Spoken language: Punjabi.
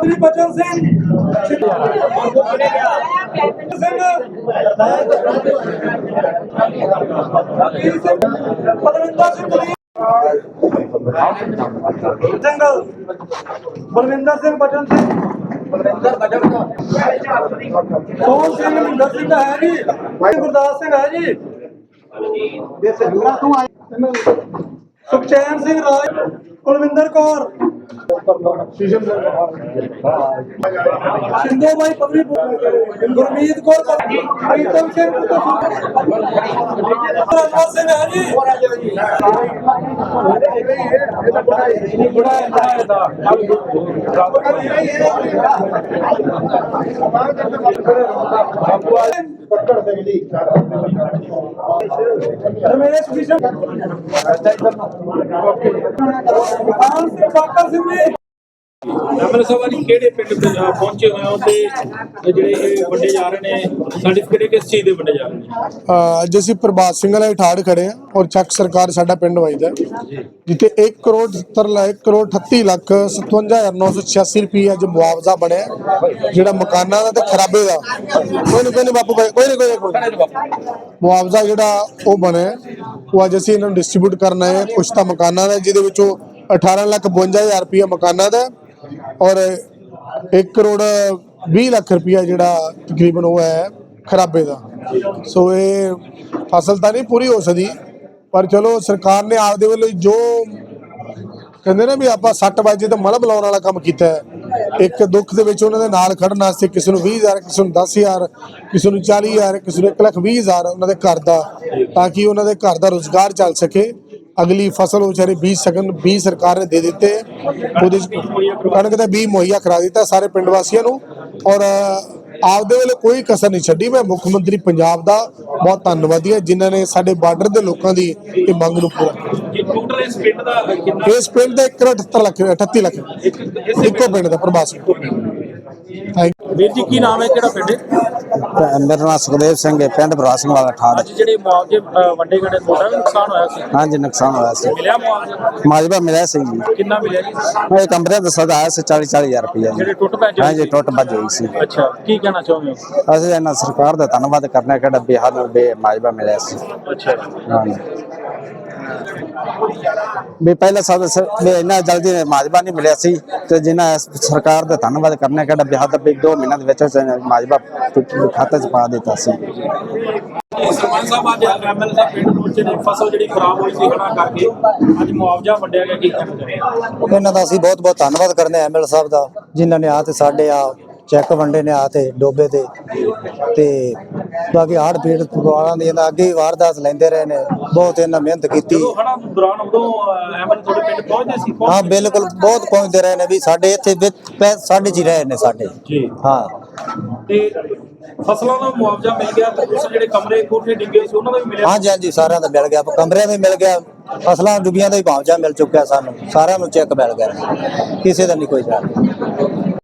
ਸ੍ਰੀ ਬਚਨ ਸਿੰਘ ਸਿੰਘ ਵਕੀਲ ਸਿੰਘ ਪਰਵਿੰਦਰ ਸਿੰਘ ਬਲੀ ਸਿੰਘ ਬਲਵਿੰਦਰ ਸਿੰਘ ਬਚਨ ਸਿੰਘ ਬਲਵਿੰਦਰ ਬਚਨ ਸੋਹਣ ਸਿੰਘ ਮਹਿੰਦਰ ਸਿੰਘ ਹੈ ਜੀ ਗੁਰਦਾਸ ਸਿੰਘ ਹੈ ਜੀ ਸਿੰਘ ਸਿੰਧੂ ਬਾਈ ਪਵਰੀ ਗੁਰਮੀਤ ਕੌਰ ਪ੍ਰੀਤਮ ਸਿੰਘ ਰਾਜਾ ਸਿੰਘ ਹੈ ਜੀ। ਰਮੇਸ਼ ਕਿਸ਼ਨ ਸਿੰਘ ਬਾਕਰ ਸਿੰਘ ਜੀ ਐਮਐਲ ਸਾਹਿਬ ਜੀ ਕਿਹੜੇ ਪਿੰਡ ਤੇ ਪਹੁੰਚੇ ਹੋਏ ਹੋ ਤੇ ਜਿਹੜੇ ਇਹ ਵੰਡੇ ਜਾ ਰਹੇ ਨੇ ਸਰਟੀਫਿਕੇਟ ਕਿਸ ਚੀਜ਼ ਦੇ ਵੰਡੇ ਜਾ ਰਹੇ ਨੇ? ਅੱਜ ਅਸੀਂ ਪ੍ਰਭਾਤ ਸਿੰਘ ਵਾਲੇ ਠਾੜ ਖੜੇ ਆ ਔਰ ਚੱਕ ਸਰਕਾਰ ਸਾਡਾ ਪਿੰਡ ਵਜਦਾ ਜਿੱਥੇ 1 ਕਰੋੜ 70 ਲੱਖ 1 ਕਰੋੜ 38 ਲੱਖ 57986 ਰੁਪਏ ਅੱਜ ਮੁਆਵਜ਼ਾ ਬਣਿਆ ਜਿਹੜਾ ਮਕਾਨਾਂ ਦਾ ਤੇ ਖਰਾਬੇ ਦਾ। ਕੋਈ ਨਹੀਂ ਕੋਈ ਨਹੀਂ ਬਾਪੂ, ਕੋਈ ਨਹੀਂ ਕੋਈ ਮੁਆਵਜ਼ਾ ਜਿਹੜਾ ਉਹ ਬਣਿਆ ਉਹ ਅੱਜ ਅਸੀਂ ਇਹਨਾਂ ਨੂੰ ਡਿਸਟ੍ਰੀਬਿਊਟ ਕਰਨਾ ਹੈ ਹਾਂ ਕੁਛ ਤਾਂ ਮਕਾਨਾਂ ਦਾ ਜਿਹਦੇ ਵਿੱਚੋਂ 18 ਲੱਖ 52000 ਰੁਪਏ ਮਕਾਨਾਂ ਦਾ ਔਰ 1 ਕਰੋੜ 20 ਲੱਖ ਰੁਪਇਆ ਜਿਹੜਾ ਤਕਰੀਬਨ ਉਹ ਹੈ ਖਰਾਬੇ ਦਾ। ਸੋ ਇਹ ਫਸਲ ਤਾਂ ਨਹੀਂ ਪੂਰੀ ਹੋ ਸਕਦੀ ਪਰ ਚਲੋ ਸਰਕਾਰ ਨੇ ਆਪਦੇ ਵੱਲੋਂ ਜੋ ਕਹਿੰਦੇ ਨੇ ਵੀ ਆਪਾਂ 60 ਵਜੇ ਤਾਂ ਮਲਬ ਲਾਉਣ ਵਾਲਾ ਕੰਮ ਕੀਤਾ ਹੈ। ਇੱਕ ਦੁੱਖ ਦੇ ਵਿੱਚ ਉਹਨਾਂ ਦੇ ਨਾਲ ਖੜਨ ਵਾਸਤੇ ਕਿਸੇ ਨੂੰ 20000 ਕਿਸੇ ਨੂੰ 10000 ਕਿਸੇ ਨੂੰ 40000 ਕਿਸੇ ਨੂੰ 1 ਲੱਖ 20000 ਉਹਨਾਂ ਦੇ ਘਰ ਦਾ, ਤਾਂ ਕਿ ਉਹਨਾਂ ਦੇ ਘਰ ਦਾ ਰੋਜ਼ਗਾਰ ਚੱਲ ਸਕੇ। ਅਗਲੀ ਫਸਲ ਵਿਚਾਰੇ ਬੀਜ ਸਕਣ ਬੀਜ ਸਰਕਾਰ ਨੇ ਦੇ ਦਿੱਤੇ। ਉਹਦੇ ਕਣਕ ਦਾ ਬੀਜ ਮੁਹੱਈਆ ਕਰਾ ਦਿੱਤਾ ਸਾਰੇ ਪਿੰਡ ਵਾਸੀਆਂ ਨੂੰ। ਔਰ ਆਪਦੇ ਵੱਲੋਂ ਕੋਈ ਕਸਰ ਨਹੀਂ ਛੱਡੀ। ਮੈਂ ਮੁੱਖ ਮੰਤਰੀ ਪੰਜਾਬ ਦਾ ਬਹੁਤ ਧੰਨਵਾਦੀ ਹਾਂ ਜਿਨ੍ਹਾਂ ਨੇ ਸਾਡੇ ਬਾਰਡਰ ਦੇ ਲੋਕਾਂ ਦੀ ਇਹ ਮੰਗ ਨੂੰ ਪੂਰਾ ਟੋਟਲ ਇਸ ਪਿੰਡ ਦਾ ਕਿੰਨਾ? ਇਸ ਪਿੰਡ ਦਾ 1 ਕਰੋੜ 78 ਲੱਖ 38 ਲੱਖ। ਇੱਕ ਪਿੰਡ ਦਾ ਪ੍ਰਭਾਸ ਥੈਂਕ ਵੀਰ ਜੀ ਕੀ ਨਾਮ ਹੈ ਕਿਹੜਾ ਪਿੰਡ ਤੇ ਮੇਰਾ ਨਾਮ ਸੁਖਦੇਵ ਸਿੰਘ ਹੈ ਪਿੰਡ ਬਰਾ ਸਿੰਘ ਵਾਲਾ ਠਾੜ ਅੱਜ ਜਿਹੜੇ ਮੁਆਵਜ਼ੇ ਅ, ਵੰਡੇ ਗਏ ਨੇ ਤੁਹਾਡਾ ਵੀ ਨੁਕਸਾਨ ਹੋਇਆ ਸੀ? ਹਾਂਜੀ ਨੁਕਸਾਨ ਹੋਇਆ ਸੀ। ਮਿਲਿਆ ਮੁਆਵਜ਼ਾ? ਮਾਜਬਾ ਮਿਲਿਆ ਸੀ ਜੀ। ਕਿੰਨਾ ਮਿਲਿਆ ਜੀ? ਇਹ ਕਮਰੇ ਦਾ ਸੌਦਾ ਆਇਆ ਸੀ 40 40000 ਰੁਪਏ ਜਿਹੜੇ ਟੁੱਟ ਪੈ ਜਾਏ ਹਾਂਜੀ ਟੁੱਟ ਭੱਜ ਹੋਈ ਸੀ। ਅੱਛਾ ਕੀ ਕਹਿਣਾ ਚਾਹੁੰਦੇ ਹੋ? ਅਸੀਂ ਇਹਨਾਂ ਸਰਕਾਰ ਦਾ ਧੰਨਵਾਦ ਕਰਨਾ ਕਿ ਡੱਬੇ ਹੱਲ ਬੇ ਮਾਜਬਾ ਮਿਲਿਆ ਸੀ। ਅੱਛਾ ਹਾਂਜੀ। ਵੀ ਪਹਿਲਾਂ ਸਭ ਵੀ ਇੰਨਾ ਜਲਦੀ ਮਾਜਬਾ ਨਹੀਂ ਮਿਲਿਆ ਸੀ ਤੇ ਜਿਨ੍ਹਾਂ ਸਰਕਾਰ ਦਾ ਧੰਨਵਾਦ ਕਰਨਾ ਕਿ ਡੱਬੇ ਹੱਲ ਵੀ 2 ਮਹੀਨਿਆਂ ਦੇ ਵਿੱਚ ਮਾਜਬਾ ਖਾਤੇ 'ਚ ਪਾ ਦਿੱਤਾ ਸੀ। ਸਰਪੰਚ ਸਾਹਿਬ ਅੱਜ ਐਮਐਲ ਸਾਹਿਬ ਪਿੰਡ ਪਹੁੰਚੇ ਨੇ। ਫਸਲ ਜਿਹੜੀ ਖਰਾਬ ਹੋਈ ਸੀ ਹੜਾ ਕਰਕੇ ਅੱਜ ਮੁਆਵਜ਼ਾ ਵੰਡਿਆ ਗਿਆ। ਕੀ ਕਹਿਣਾ ਚਾਹੁੰਦੇ ਇਹਨਾਂ ਦਾ ਅਸੀਂ ਬਹੁਤ ਬਹੁਤ ਧੰਨਵਾਦ ਕਰਦੇ ਐਮਐਲ ਸਾਹਿਬ ਦਾ ਜਿਨ੍ਹਾਂ ਨੇ ਆ ਤੇ ਸਾਡੇ ਆ ਚੈੱਕ ਵੰਡੇ ਨੇ ਆ ਤੇ ਡੋਬੇ ਤੇ। ਤੇ ਬਾਕੀ ਹਾੜ ਪੀੜ ਪਰਿਵਾਰਾਂ ਦੀ ਇਹਨਾਂ ਅੱਗੇ ਹੀ ਵਾਰਦਾਤ ਲੈਂਦੇ ਰਹੇ ਨੇ। ਬਹੁਤ ਇਹਨਾਂ ਮਿਹਨਤ ਕੀਤੀ। ਜਦੋਂ ਹੜਾ ਦੌਰਾਨ ਉਦੋਂ ਐਮਐਲ ਤੁਹਾਡੇ ਪਿੰਡ ਪਹੁੰਚਦੇ ਸੀ? ਪਹੁੰਚ- ਹਾਂ ਬਿਲਕੁਲ ਬਹੁਤ ਪਹੁੰਚਦੇ ਰਹੇ ਨੇ ਵੀ ਸਾਡੇ ਇੱਥੇ ਵਿੱਚ ਪੈ- ਸਾਡੇ ਚ ਹੀ ਰਹੇ ਨੇ ਸਾਡੇ। ਜੀ। ਹਾਂ। ਤੇ ਫਸਲਾਂ ਦਾ ਮੁਆਵਜ਼ਾ ਮਿਲ ਗਿਆ ਤੇ ਉਸ ਜਿਹੜੇ ਕਮਰੇ ਕੋਠੇ ਡਿੱਗੇ ਸੀ ਉਹਨਾਂ ਦਾ ਵੀ ਮਿਲਿਆ? ਹਾਂਜੀ ਹਾਂਜੀ ਸਾਰਿਆਂ ਦਾ ਮਿਲ ਗਿਆ। ਕਮਰਿਆਂ ਦਾ ਵੀ ਮਿਲ ਗਿਆ। ਫਸਲਾਂ ਡੁੱਬੀਆਂ ਦਾ ਹੀ ਭਾਵਜਾ ਮਿਲ ਚੁੱਕਿਆ ਸਾਨੂੰ। ਸਾਰਿਆਂ ਨੂੰ ਚੈੱਕ ਮਿਲ ਗਿਆ। ਕਿਸੇ ਦਾ ਨਹੀਂ ਕੋਈ ਜਾ